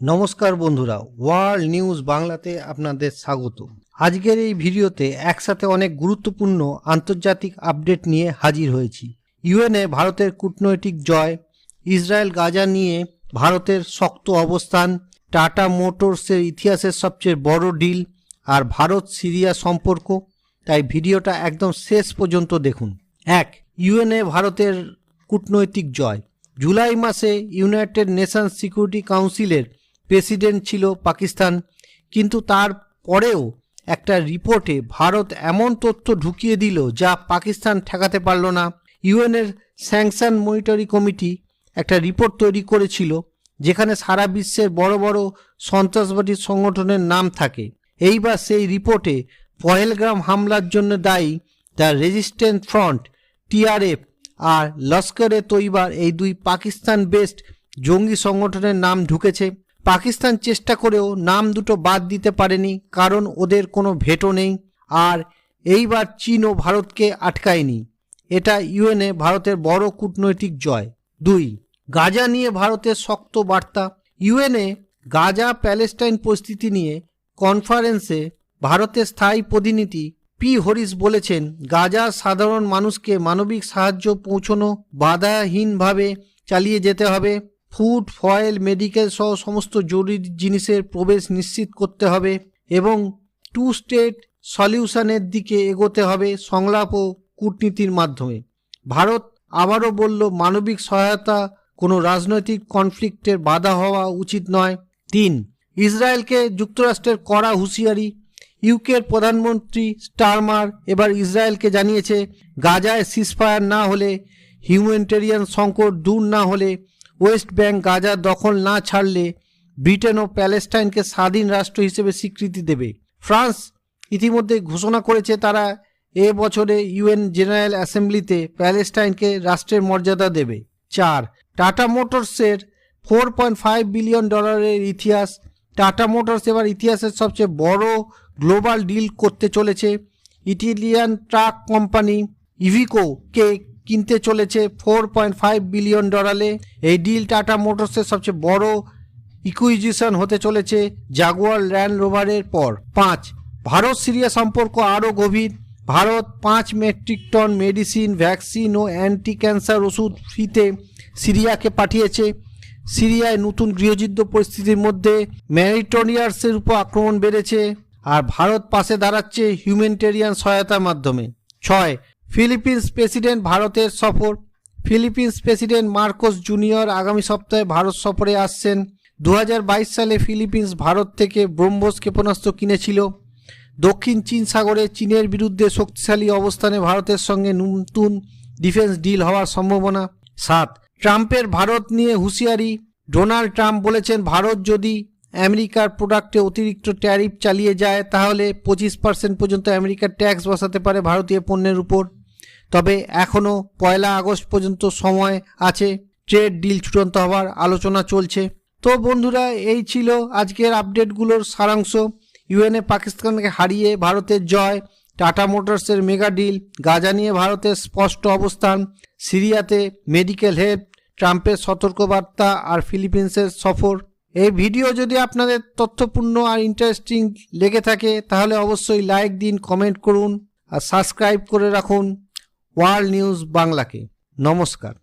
নমস্কার বন্ধুরা, world news বাংলাতে আপনাদের স্বাগত। আজকের এই ভিডিওতে একসাথে অনেক গুরুত্বপূর্ণ আন্তর্জাতিক আপডেট নিয়ে হাজির হয়েছি। ইউএনএ ভারতের কূটনৈতিক জয়, ইসরায়েল গাজা নিয়ে ভারতের শক্ত অবস্থান, টাটা মোটরসের ইতিহাসের সবচেয়ে বড় ডিল আর ভারত সিরিয়া সম্পর্ক। তাই ভিডিওটা একদম শেষ পর্যন্ত দেখুন। এক, ইউএনএ ভারতের কূটনৈতিক জয়। জুলাই মাসে ইউনাইটেড নেশনস সিকিউরিটি কাউন্সিলের প্রেসিডেন্ট ছিল পাকিস্তান, কিন্তু তার পরেও একটা রিপোর্টে ভারত এমন তথ্য ঢুকিয়ে দিল যা পাকিস্তান ঠেকাতে পারল না। ইউএনের স্যাংশন মনিটরি কমিটি একটা রিপোর্ট তৈরি করেছিল, যেখানে সারা বিশ্বের বড় বড় সন্ত্রাসবাদী সংগঠনের নাম থাকে। এইবার সেই রিপোর্টে পহেলগ্রাম হামলার জন্য দায়ী দ্য রেজিস্ট্যান্ট ফ্রন্ট, টিআরএফ আর লস্করে তৈবার এই দুই পাকিস্তান বেস্ট জঙ্গি সংগঠনের নাম ঢুকেছে। পাকিস্তান চেষ্টা করেও নাম দুটো বাদ দিতে পারেনি, কারণ ওদের কোনো ভেটো নেই, আর এইবার চীন ও ভারতকে আটকায়নি। এটা ইউএনএ ভারতের বড় কূটনৈতিক জয়। দুই, গাজা নিয়ে ভারতের শক্ত বার্তা। ইউএনএ গাজা প্যালেস্টাইন পরিস্থিতি নিয়ে কনফারেন্সে ভারতের স্থায়ী প্রতিনিধি পি হরিস বলেছেন গাজার সাধারণ মানুষকে মানবিক সাহায্য পৌঁছানো বাধাহীনভাবে চালিয়ে যেতে হবে। ফুড, ফয়েল, মেডিকেল সহ সমস্ত জরুরি জিনিসের প্রবেশ নিশ্চিত করতে হবে এবং টু স্টেট সলিউশনের দিকে এগোতে হবে সংলাপ ও কূটনীতির মাধ্যমে। ভারত আবারও বলল, মানবিক সহায়তা কোনো রাজনৈতিক কনফ্লিক্টের বাধা হওয়া উচিত নয়। তিন, ইসরায়েলকে যুক্তরাষ্ট্রের কড়া হুঁশিয়ারি। ইউকের প্রধানমন্ত্রী স্টারমার এবার ইসরায়েলকে জানিয়েছে, গাজায় সিসফায়ার না হলে হিউম্যানিটেরিয়ান সংকট দূর না হলে ওয়েস্ট ব্যাংক গাজার দখল না ছাড়লে ব্রিটেন ও প্যালেস্টাইনকে স্বাধীন রাষ্ট্র হিসেবে স্বীকৃতি দেবে। ফ্রান্স ইতিমধ্যে ঘোষণা করেছে তারা এ বছরে ইউএন জেনারেল অ্যাসেম্বলিতে প্যালেস্টাইনকে রাষ্ট্রের মর্যাদা দেবে। চার, টাটা মোটরসের ফোর পয়েন্ট ফাইভ বিলিয়ন ডলারের ইতিহাস। টাটা মোটরস এবার ইতিহাসের সবচেয়ে বড় গ্লোবাল ডিল করতে চলেছে। ইটালিয়ান ট্রাক কোম্পানি ইভিকোকে কিনতে চলেছে ফোর পয়েন্ট ফাইভ বিলিয়ন ডলারে এই ডিল টাটা মোটরসের সবচেয়ে বড় ইকুইজিশন হতে চলেছে জাগুয়ার ল্যান্ড রোভারের পর। পাঁচ, ভারত সিরিয়া সম্পর্ক আরও গভীর। ভারত পাঁচ মেট্রিক টন মেডিসিন ভ্যাকসিন ও অ্যান্টি ক্যান্সার ওষুধ ফ্রিতে সিরিয়াকে পাঠিয়েছে। সিরিয়ায় নতুন গৃহযুদ্ধ পরিস্থিতির মধ্যে ম্যারিটোনিয়ার্সের উপর আক্রমণ বেড়েছে। আর ভারত পাশে দাঁড়াচ্ছে হিউম্যানিটেরিয়ান সহায়তার মাধ্যমে। ছয় ফিলিপিন্স প্রেসিডেন্ট ভারতের সফর। ফিলিপিন্স প্রেসিডেন্ট মার্কোস জুনিয়র আগামী সপ্তাহে ভারত সফরে আসছেন। দু হাজার বাইশ সালে ফিলিপিন্স ভারত থেকে ব্রহ্মোস ক্ষেপণাস্ত্র কিনেছিল। দক্ষিণ চীন সাগরে চীনের বিরুদ্ধে শক্তিশালী অবস্থানে ভারতের সঙ্গে নতুন ডিফেন্স ডিল হওয়ার সম্ভাবনা। সাত, ট্রাম্পের ভারত নিয়ে হুঁশিয়ারি। ডোনাল্ড ট্রাম্প বলেছেন, ভারত যদি আমেরিকার প্রোডাক্টে অতিরিক্ত ট্যারিফ চালিয়ে যায়, তাহলে পঁচিশ পার্সেন্ট পর্যন্ত আমেরিকার ট্যাক্স বসাতে পারে ভারতীয় পণ্যের উপর। তবে এখনও পয়লা আগস্ট পর্যন্ত সময় আছে। ট্রেড ডিল চূড়ান্ত হওয়ার আলোচনা চলছে। তো বন্ধুরা, এই ছিল আজকের আপডেটগুলোর সারাংশ। ইউএনএ পাকিস্তানকে হারিয়ে ভারতের জয়, টাটা মোটরসের মেগা ডিল, গাজা নিয়ে ভারতের স্পষ্ট অবস্থান, সিরিয়াতে মেডিকেল হেল্প, ট্রাম্পের সতর্কবার্তা আর ফিলিপিন্সের সফর। এই ভিডিও যদি আপনাদের তথ্যপূর্ণ আর ইন্টারেস্টিং লেগে থাকে, তাহলে অবশ্যই লাইক দিন, কমেন্ট করুন আর সাবস্ক্রাইব করে রাখুন। ওয়ার্ল্ড নিউজ বাংলাকে। নমস্কার।